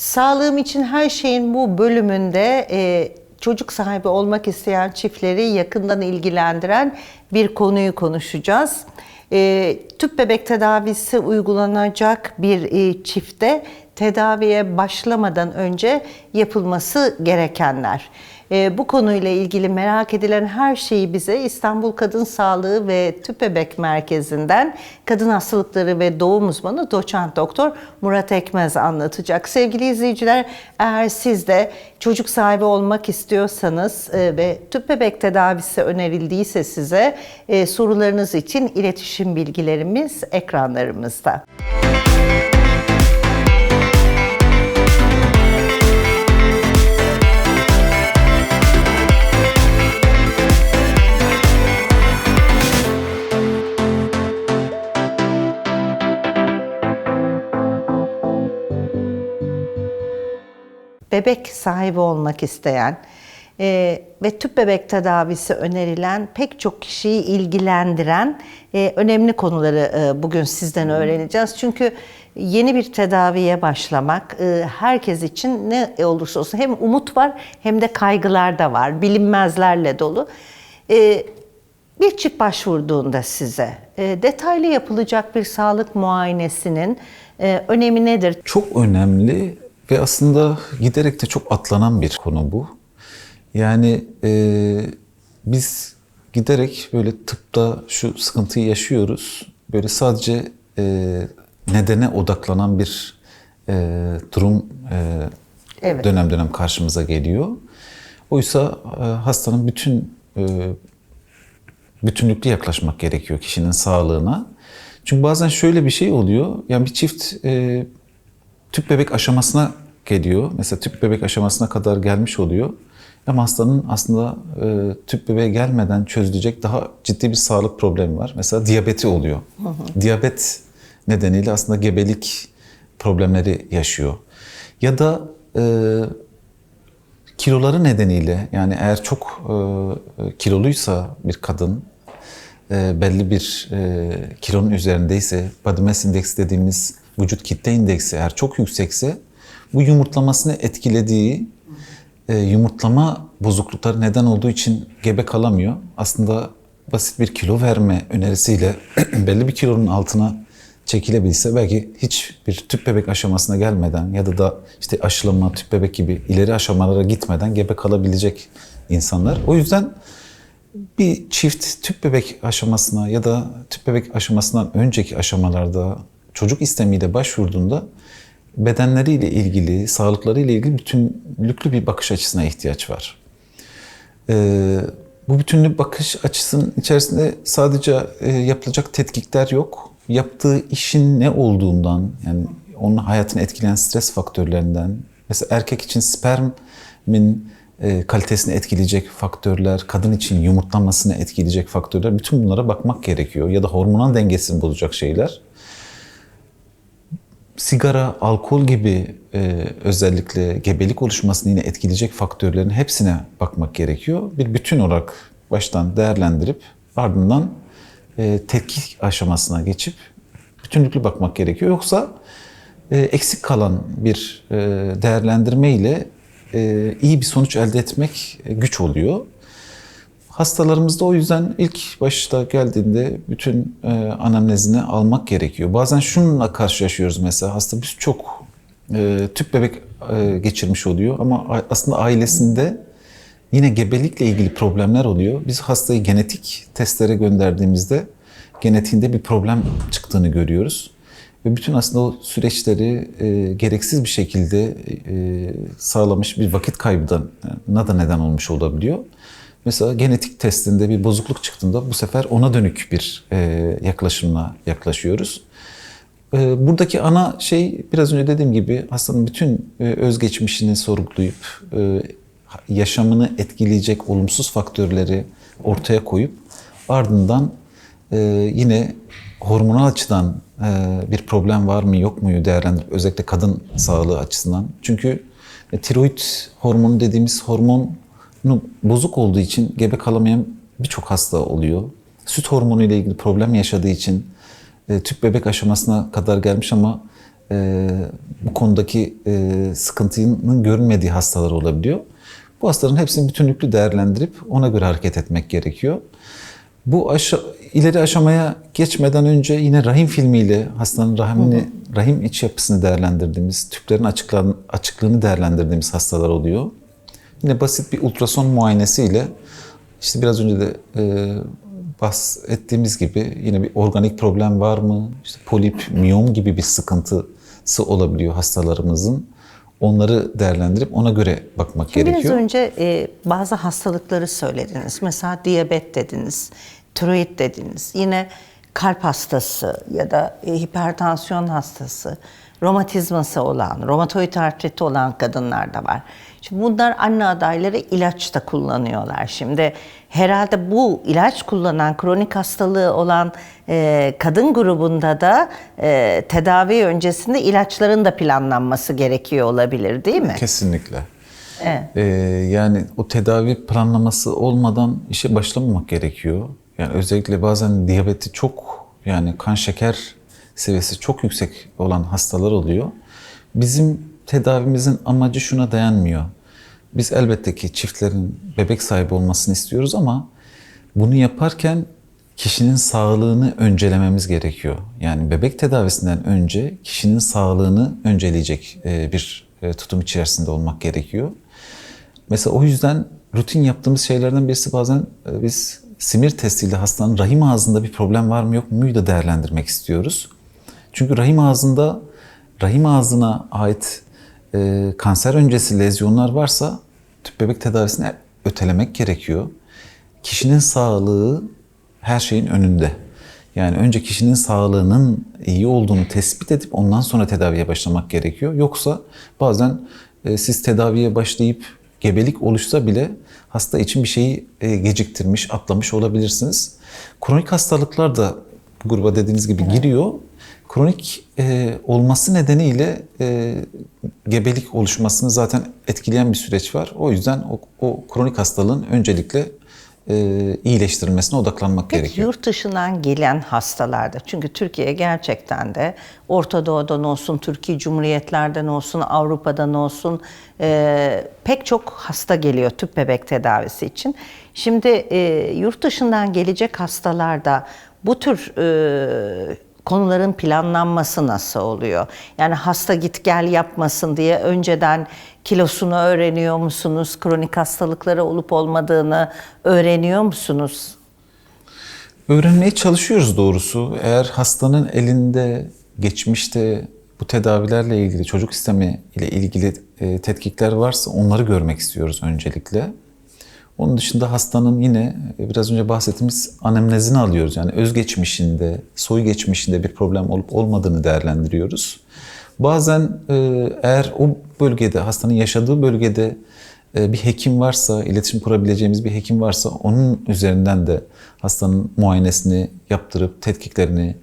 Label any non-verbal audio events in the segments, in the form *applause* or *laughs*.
Sağlığım için her şeyin bu bölümünde e, çocuk sahibi olmak isteyen çiftleri yakından ilgilendiren bir konuyu konuşacağız. E, tüp bebek tedavisi uygulanacak bir e, çifte tedaviye başlamadan önce yapılması gerekenler. E, bu konuyla ilgili merak edilen her şeyi bize İstanbul Kadın Sağlığı ve Tüp Bebek Merkezi'nden kadın hastalıkları ve doğum uzmanı doçent doktor Murat Ekmez anlatacak. Sevgili izleyiciler eğer siz de çocuk sahibi olmak istiyorsanız e, ve tüp bebek tedavisi önerildiyse size e, sorularınız için iletişim bilgilerimiz ekranlarımızda. Bebek sahibi olmak isteyen e, ve tüp bebek tedavisi önerilen pek çok kişiyi ilgilendiren e, önemli konuları e, bugün sizden öğreneceğiz. Çünkü yeni bir tedaviye başlamak e, herkes için ne olursa olsun hem umut var hem de kaygılar da var, bilinmezlerle dolu. E, bir çift başvurduğunda size e, detaylı yapılacak bir sağlık muayenesinin e, önemi nedir? Çok önemli ve aslında giderek de çok atlanan bir konu bu. Yani e, biz giderek böyle tıpta şu sıkıntıyı yaşıyoruz. Böyle sadece e, nedene odaklanan bir e, durum e, Evet. dönem dönem karşımıza geliyor. Oysa e, hastanın bütün e, bütünlüklü yaklaşmak gerekiyor kişinin sağlığına. Çünkü bazen şöyle bir şey oluyor. Yani bir çift e, tüp bebek aşamasına geliyor. Mesela tüp bebek aşamasına kadar gelmiş oluyor. Ama hastanın aslında e, tüp bebeğe gelmeden çözülecek daha ciddi bir sağlık problemi var. Mesela diyabeti oluyor. Diyabet nedeniyle aslında gebelik problemleri yaşıyor. Ya da e, kiloları nedeniyle yani eğer çok e, kiloluysa bir kadın e, belli bir e, kilonun üzerindeyse body mass index dediğimiz vücut kitle indeksi eğer çok yüksekse bu yumurtlamasını etkilediği e, yumurtlama bozuklukları neden olduğu için gebe kalamıyor. Aslında basit bir kilo verme önerisiyle *clears throat* belli bir kilonun altına çekilebilse belki hiç bir tüp bebek aşamasına gelmeden ya da da işte aşılama, tüp bebek gibi ileri aşamalara gitmeden gebe kalabilecek insanlar. O yüzden bir çift tüp bebek aşamasına ya da tüp bebek aşamasından önceki aşamalarda çocuk istemiyle başvurduğunda bedenleriyle ilgili, sağlıklarıyla ilgili bütünlüklü bir bakış açısına ihtiyaç var. Ee, bu bütünlü bakış açısının içerisinde sadece e, yapılacak tetkikler yok. Yaptığı işin ne olduğundan, yani onun hayatını etkileyen stres faktörlerinden, mesela erkek için spermin e, kalitesini etkileyecek faktörler, kadın için yumurtlamasını etkileyecek faktörler, bütün bunlara bakmak gerekiyor. Ya da hormonal dengesini bozacak şeyler sigara, alkol gibi e, özellikle gebelik oluşmasını yine etkileyecek faktörlerin hepsine bakmak gerekiyor. Bir bütün olarak baştan değerlendirip ardından e, tetkik aşamasına geçip bütünlüklü bakmak gerekiyor. Yoksa e, eksik kalan bir e, değerlendirme ile e, iyi bir sonuç elde etmek e, güç oluyor. Hastalarımızda o yüzden ilk başta geldiğinde bütün e, anamnezini almak gerekiyor. Bazen şununla karşılaşıyoruz mesela hasta biz çok e, tüp bebek e, geçirmiş oluyor ama aslında ailesinde yine gebelikle ilgili problemler oluyor. Biz hastayı genetik testlere gönderdiğimizde genetiğinde bir problem çıktığını görüyoruz. Ve bütün aslında o süreçleri e, gereksiz bir şekilde e, sağlamış bir vakit kaybına da neden olmuş olabiliyor. Mesela genetik testinde bir bozukluk çıktığında bu sefer ona dönük bir e, yaklaşımla yaklaşıyoruz. E, buradaki ana şey biraz önce dediğim gibi hastanın bütün e, özgeçmişini sorgulayıp yaşamını etkileyecek olumsuz faktörleri ortaya koyup ardından yine hormonal açıdan bir problem var mı yok muyu değerlendirip özellikle kadın sağlığı açısından. Çünkü tiroid hormonu dediğimiz hormon bozuk olduğu için gebe kalamayan birçok hasta oluyor. Süt hormonu ile ilgili problem yaşadığı için e, tüp bebek aşamasına kadar gelmiş ama e, bu konudaki e, sıkıntının görünmediği hastalar olabiliyor. Bu hastaların hepsini bütünlüklü değerlendirip ona göre hareket etmek gerekiyor. Bu aşa- ileri aşamaya geçmeden önce yine rahim filmiyle hastanın rahimini, rahim iç yapısını değerlendirdiğimiz, tüplerin açıklan- açıklığını değerlendirdiğimiz hastalar oluyor. Yine basit bir ultrason muayenesiyle işte biraz önce de e, bahsettiğimiz gibi yine bir organik problem var mı? İşte polip, miyom gibi bir sıkıntısı olabiliyor hastalarımızın. Onları değerlendirip ona göre bakmak Biraz gerekiyor. önce e, bazı hastalıkları söylediniz. Mesela diyabet dediniz, tiroid dediniz. Yine kalp hastası ya da e, hipertansiyon hastası, romatizması olan, romatoid artriti olan kadınlar da var. Şimdi bunlar anne adayları ilaç da kullanıyorlar. Şimdi herhalde bu ilaç kullanan, kronik hastalığı olan e, kadın grubunda da e, tedavi öncesinde ilaçların da planlanması gerekiyor olabilir değil mi? Kesinlikle. Evet. Ee, yani o tedavi planlaması olmadan işe başlamamak gerekiyor. Yani özellikle bazen diyabeti çok yani kan şeker seviyesi çok yüksek olan hastalar oluyor. Bizim tedavimizin amacı şuna dayanmıyor. Biz elbette ki çiftlerin bebek sahibi olmasını istiyoruz ama bunu yaparken kişinin sağlığını öncelememiz gerekiyor. Yani bebek tedavisinden önce kişinin sağlığını önceleyecek e, bir e, tutum içerisinde olmak gerekiyor. Mesela o yüzden rutin yaptığımız şeylerden birisi bazen e, biz simir testiyle hastanın rahim ağzında bir problem var mı yok muyu da değerlendirmek istiyoruz. Çünkü rahim ağzında rahim ağzına ait e, kanser öncesi lezyonlar varsa tüp bebek tedavisini ötelemek gerekiyor. Kişinin sağlığı her şeyin önünde. Yani önce kişinin sağlığının iyi olduğunu tespit edip ondan sonra tedaviye başlamak gerekiyor. Yoksa bazen e, siz tedaviye başlayıp gebelik oluşsa bile hasta için bir şeyi e, geciktirmiş, atlamış olabilirsiniz. Kronik hastalıklar da bu gruba dediğiniz gibi giriyor. Kronik e, olması nedeniyle e, gebelik oluşmasını zaten etkileyen bir süreç var. O yüzden o, o kronik hastalığın öncelikle e, iyileştirilmesine odaklanmak Peki gerekiyor. yurt dışından gelen hastalarda çünkü Türkiye gerçekten de Orta Doğu'dan olsun, Türkiye Cumhuriyetlerden olsun, Avrupa'dan olsun e, pek çok hasta geliyor tüp bebek tedavisi için. Şimdi e, yurt dışından gelecek hastalarda bu tür e, konuların planlanması nasıl oluyor? Yani hasta git gel yapmasın diye önceden kilosunu öğreniyor musunuz? Kronik hastalıkları olup olmadığını öğreniyor musunuz? Öğrenmeye çalışıyoruz doğrusu. Eğer hastanın elinde geçmişte bu tedavilerle ilgili, çocuk sistemi ile ilgili e, tetkikler varsa onları görmek istiyoruz öncelikle. Onun dışında hastanın yine e, biraz önce bahsettiğimiz anemnezini alıyoruz. Yani özgeçmişinde, soy geçmişinde bir problem olup olmadığını değerlendiriyoruz. Bazen e, eğer o bölgede, hastanın yaşadığı bölgede e, bir hekim varsa, iletişim kurabileceğimiz bir hekim varsa onun üzerinden de hastanın muayenesini yaptırıp tetkiklerini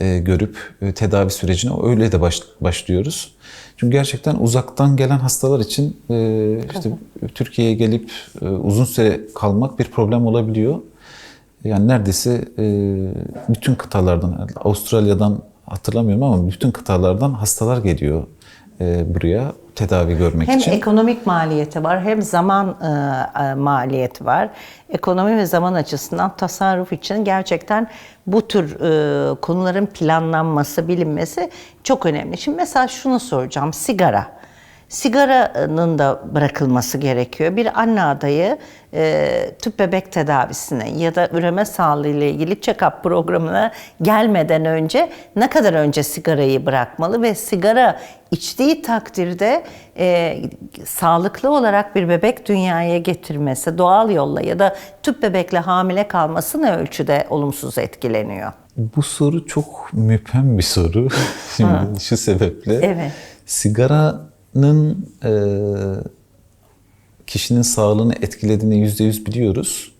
görüp tedavi sürecine öyle de baş- başlıyoruz. Çünkü gerçekten uzaktan gelen hastalar için e, işte Türkiye'ye gelip e, uzun süre kalmak bir problem olabiliyor. Yani neredeyse e, bütün kıtalardan, Avustralya'dan hatırlamıyorum ama bütün kıtalardan hastalar geliyor buraya tedavi görmek Hem için. ekonomik maliyeti var hem zaman e, e, maliyeti var. Ekonomi ve zaman açısından tasarruf için gerçekten bu tür e, konuların planlanması, bilinmesi çok önemli. Şimdi mesela şunu soracağım. Sigara. Sigaranın da bırakılması gerekiyor. Bir anne adayı e, tüp bebek tedavisine ya da üreme sağlığı ile ilgili check-up programına gelmeden önce ne kadar önce sigarayı bırakmalı ve sigara içtiği takdirde e, sağlıklı olarak bir bebek dünyaya getirmesi doğal yolla ya da tüp bebekle hamile kalması ne ölçüde olumsuz etkileniyor? Bu soru çok müphem bir soru. *laughs* Şimdi şu sebeple. Evet. Sigaranın e, kişinin sağlığını etkilediğini yüzde yüz biliyoruz.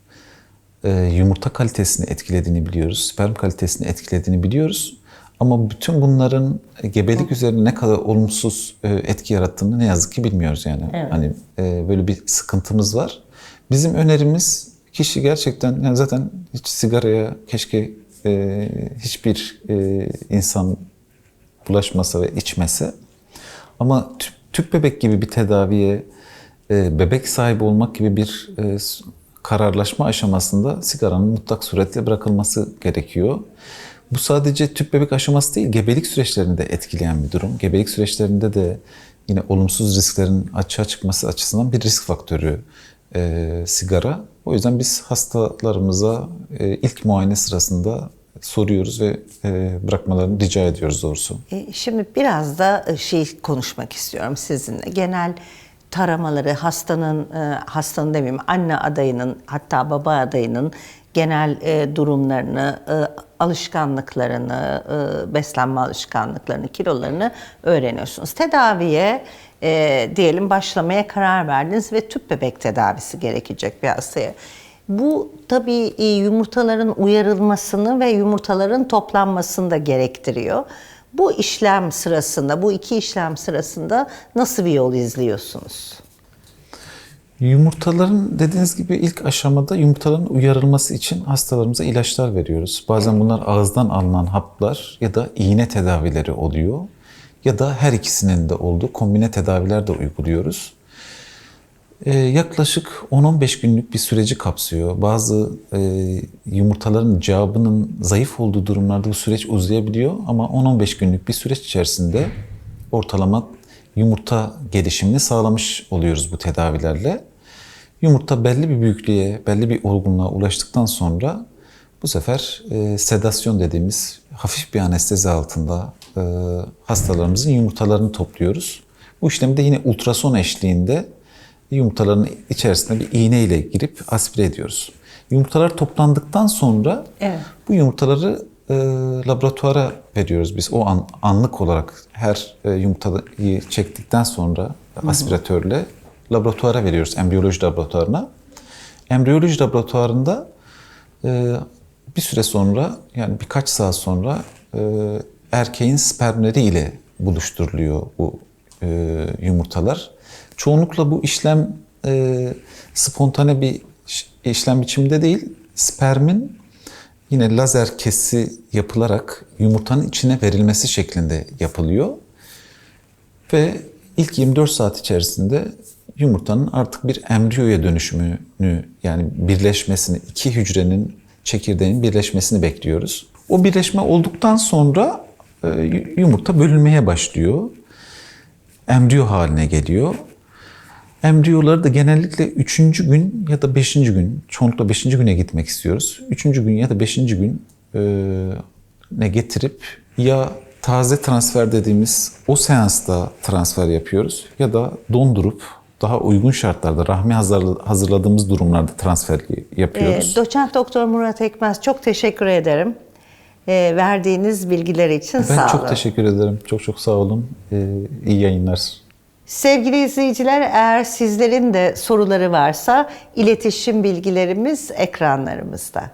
E, yumurta kalitesini etkilediğini biliyoruz. Sperm kalitesini etkilediğini biliyoruz. Ama bütün bunların gebelik üzerine ne kadar olumsuz e, etki yarattığını ne yazık ki bilmiyoruz yani. Evet. Hani e, böyle bir sıkıntımız var. Bizim önerimiz kişi gerçekten yani zaten hiç sigaraya keşke e, hiçbir insan bulaşmasa ve içmese. Ama tüp, tüp bebek gibi bir tedaviye e, bebek sahibi olmak gibi bir e, kararlaşma aşamasında sigaranın mutlak suretle bırakılması gerekiyor. Bu sadece tüp bebek aşaması değil, gebelik süreçlerini de etkileyen bir durum. Gebelik süreçlerinde de yine olumsuz risklerin açığa çıkması açısından bir risk faktörü e, sigara. O yüzden biz hastalarımıza e, ilk muayene sırasında soruyoruz ve e, bırakmalarını rica ediyoruz doğrusu. E, Şimdi biraz da e, şey konuşmak istiyorum sizinle. Genel taramaları hastanın, hastanın demeyeyim anne adayının hatta baba adayının genel durumlarını, alışkanlıklarını, beslenme alışkanlıklarını, kilolarını öğreniyorsunuz. Tedaviye diyelim başlamaya karar verdiniz ve tüp bebek tedavisi gerekecek bir hastaya. Bu tabii e, yumurtaların uyarılmasını ve yumurtaların toplanmasını da gerektiriyor. Bu işlem sırasında, bu iki işlem sırasında nasıl bir yol izliyorsunuz? Yumurtaların dediğiniz gibi ilk aşamada yumurtaların uyarılması için hastalarımıza ilaçlar veriyoruz. Bazen bunlar ağızdan alınan haplar ya da iğne tedavileri oluyor. Ya da her ikisinin de olduğu kombine tedaviler de uyguluyoruz. Ee, yaklaşık 10-15 günlük bir süreci kapsıyor. Bazı e, yumurtaların cevabının zayıf olduğu durumlarda bu süreç uzayabiliyor ama 10-15 günlük bir süreç içerisinde ortalama yumurta gelişimini sağlamış oluyoruz bu tedavilerle. Yumurta belli bir büyüklüğe, belli bir olgunluğa ulaştıktan sonra bu sefer e, sedasyon dediğimiz hafif bir anestezi altında e, hastalarımızın yumurtalarını topluyoruz. Bu işlemi de yine ultrason eşliğinde yumurtaların içerisine bir iğne ile girip aspire ediyoruz. Yumurtalar toplandıktan sonra Evet. bu yumurtaları e, laboratuvara veriyoruz biz. O an, anlık olarak her e, yumurtayı çektikten sonra aspiratörle laboratuvara veriyoruz, embriyoloji laboratuvarına. Embriyoloji laboratuvarında e, bir süre sonra yani birkaç saat sonra e, erkeğin spermleri ile buluşturuluyor bu e, yumurtalar. Çoğunlukla bu işlem e, spontane bir iş- işlem biçiminde değil, spermin yine lazer kesi yapılarak yumurtanın içine verilmesi şeklinde yapılıyor. Ve ilk 24 saat içerisinde yumurtanın artık bir embriyoya dönüşümünü yani birleşmesini, iki hücrenin çekirdeğin birleşmesini bekliyoruz. O birleşme olduktan sonra e, yumurta bölünmeye başlıyor. Embriyo haline geliyor. Embriyoları da genellikle 3. gün ya da 5. gün, çoğunlukla 5. güne gitmek istiyoruz. 3. gün ya da 5. gün e, ne getirip ya taze transfer dediğimiz o seansta transfer yapıyoruz ya da dondurup daha uygun şartlarda rahmi hazırla- hazırladığımız durumlarda transfer yapıyoruz. E, doçent Doktor Murat Ekmez çok teşekkür ederim. E, verdiğiniz bilgiler için ben sağ çok olun. teşekkür ederim. Çok çok sağ olun. E, iyi yayınlar. Sevgili izleyiciler eğer sizlerin de soruları varsa iletişim bilgilerimiz ekranlarımızda.